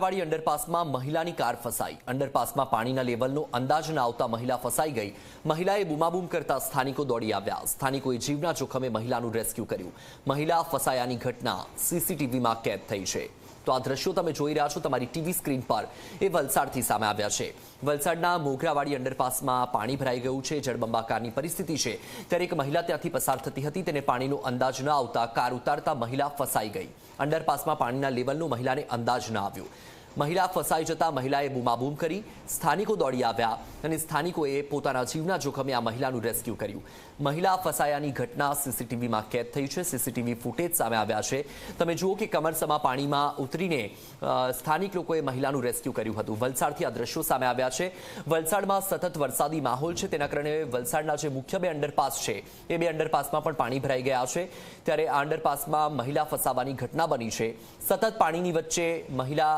વાડી અંડરપાસમાં મહિલાની કાર ફસાઈ. અંડરપાસમાં પાણીના લેવલનો અંદાજ ન આવતા મહિલા ફસાઈ ગઈ. મહિલાએ બૂમાબૂમ કરતા સ્થાનિકો દોડી આવ્યા. સ્થાનિકોએ જીવના જોખમે મહિલાનું રેસ્ક્યુ કર્યું. મહિલા ફસાયાની ઘટના સીસીટીવીમાં કેદ થઈ છે. તો આ દ્રશ્યો તમે જોઈ રહ્યા છો તમારી ટીવી સ્ક્રીન પર. એ વલસાડથી સામે આવ્યા છે. વલસાડના મોગરાવાડી અંડરપાસમાં પાણી ભરાઈ ગયું છે, જળબંબાકારની પરિસ્થિતિ છે. ત્યારે એક મહિલા ત્યાંથી પસાર થતી હતી, તેને પાણીનો અંદાજ ન આવતા કાર ઉતારતા મહિલા ફસાઈ ગઈ. અંડરપાસમાં પાણીના લેવલનો મહિલાને અંદાજ ન આવ્યો. મહિલા ફસાઈ જતા મહિલાએ બૂમાબૂમ કરી, સ્થાનિકો દોડી આવ્યા અને સ્થાનિકોએ પોતાના જીવના જોખમે આ મહિલાનું રેસ્ક્યુ કર્યું. મહિલા ફસાયાની ઘટના સીસીટીવીમાં કેદ થઈ છે. સીસીટીવી ફૂટેજ સામે આવ્યા છે. તમે જુઓ કે કમરસમા પાણીમાં ઉતરીને સ્થાનિક લોકોએ મહિલાનું રેસ્ક્યુ કર્યું હતું. વલસાડથી આ દ્રશ્યો સામે આવ્યા છે. વલસાડમાં સતત વરસાદી માહોલ છે. તેના કારણે વલસાડના જે મુખ્ય બે અંડરપાસ છે, એ બે અંડરપાસમાં પણ પાણી ભરાઈ ગયા છે. ત્યારે આ અંડરપાસમાં મહિલા ફસાવાની ઘટના બની છે. સતત પાણીની વચ્ચે મહિલા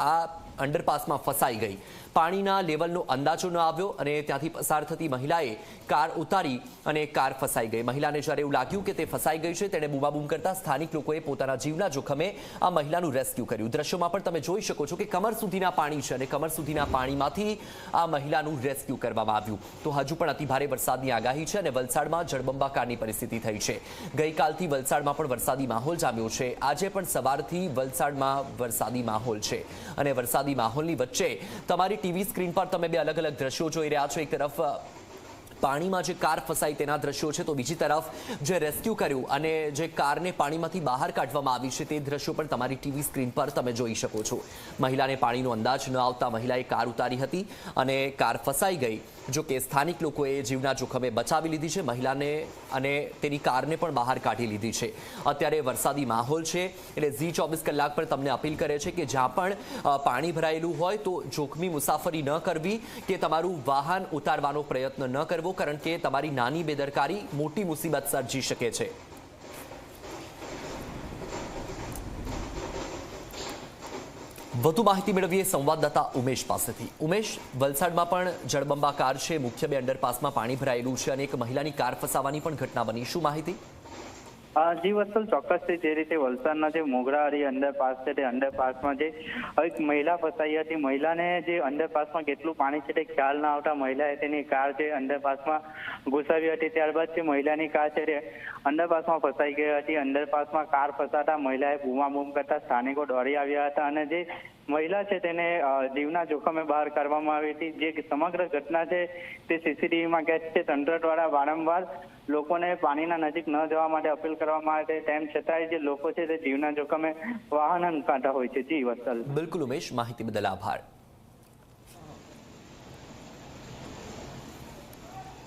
આ અંડરપાસમાં ફસાઈ ગઈ. પાણીના લેવલનો અંદાજો ન આવ્યો અને ત્યાંથી પસાર થતી મહિલાએ કાર ઉતારી અને કાર ફસાઈ ગઈ. મહિલાને જ્યારે એવું લાગ્યું કે તે ફસાઈ ગઈ છે, તેણે બૂમાબૂમ કરતા સ્થાનિક લોકોએ પોતાના જીવના જોખમે આ મહિલાનું રેસ્ક્યુ કર્યું. દ્રશ્યોમાં પણ તમે જોઈ શકો છો કે કમર સુધીના પાણી છે અને કમર સુધીના પાણીમાંથી આ મહિલાનું રેસ્ક્યુ કરવામાં આવ્યું. તો હજુ પણ અતિભારે વરસાદની આગાહી છે અને વલસાડમાં જળબંબાકારની પરિસ્થિતિ થઈ છે. ગઈકાલથી વલસાડમાં પણ વરસાદી માહોલ જામ્યો છે. આજે પણ સવારથી વલસાડમાં વરસાદી માહોલ છે અને વરસાદી માહોલની વચ્ચે તમારી ટીવી સ્ક્રીન પર તમે બે અલગ અલગ દ્રશ્યો જોઈ રહ્યા છો. એક તરફ પાણીમાં જે કાર ફસાઈ તેના દ્રશ્યો છે, તો બીજી તરફ જે રેસ્ક્યુ કર્યું અને જે કારને પાણીમાંથી બહાર કાઢવામાં આવી છે, તે દ્રશ્યો પણ તમારી ટીવી સ્ક્રીન પર તમે જોઈ શકો છો. મહિલાને પાણીનો અંદાજ ન આવતા મહિલાએ કાર ઉતારી હતી અને કાર ફસાઈ ગઈ. જો કે સ્થાનિક લોકોએ જીવના જોખમે બચાવી લીધી છે, મહિલાને અને તેની કારને પણ બહાર કાઢી લીધી છે. અત્યારે વરસાદી માહોલ છે, એટલે ઝી ચોવીસ કલાક પર તમને અપીલ કરે છે કે જ્યાં પણ પાણી ભરાયેલું હોય તો જોખમી મુસાફરી ન કરવી, કે તમારું વાહન ઉતારવાનો પ્રયત્ન ન કરવો. કારણ કે તમારી નાની બેદરકારી મોટી મુસીબત સર્જી શકે છે. વધુ માહિતી મેળવીએ સંવાદદાતા ઉમેશ પાસેથી. ઉમેશ, વલસાડમાં પણ જળબંબાકાર છે. મુખ્ય બે અંડરપાસમાં પાણી ભરાયેલું છે અને એક મહિલાની કાર ફસાવાની પણ ઘટના બની. શું માહિતી? જી વત્સલ ચોક્કસથી જે રીતે વલસાડના જે મોગરાવાડી અંડરપાસ છે તે અંડરપાસમાં જે એક મહિલા ફસાઈ હતી. મહિલાને જે અંડરપાસમાં કેટલું પાણી છે તે ખ્યાલ ના આવતા મહિલાએ તેની કાર જે અંડરપાસમાં ઘુસાવી હતી. ત્યારબાદ જે મહિલાની કાર છે તે અંડરપાસમાં ફસાઈ ગઈ હતી. અંડરપાસમાં કાર ફસાતા મહિલાએ બૂમાબૂમ કરતા સ્થાનિકો દોડી આવ્યા હતા અને જે મહિલા છે તેને જીવના જોખમે બહાર કાઢવામાં આવી હતી. જે સમગ્ર ઘટના છે તે સીસીટીવીમાં કેદ છે. તંત્ર દ્વારા વારંવાર લોકોને પાણીના નજીક ન જવા માટે અપીલ કરવામાં આવે છે. તેમ છતાંય જે લોકો છે તે જીવના જોખમે વાહન કાઢતા હોય છે. જી, વત્સલ. બિલકુલ ઉમેશ, માહિતી બદલ આભાર.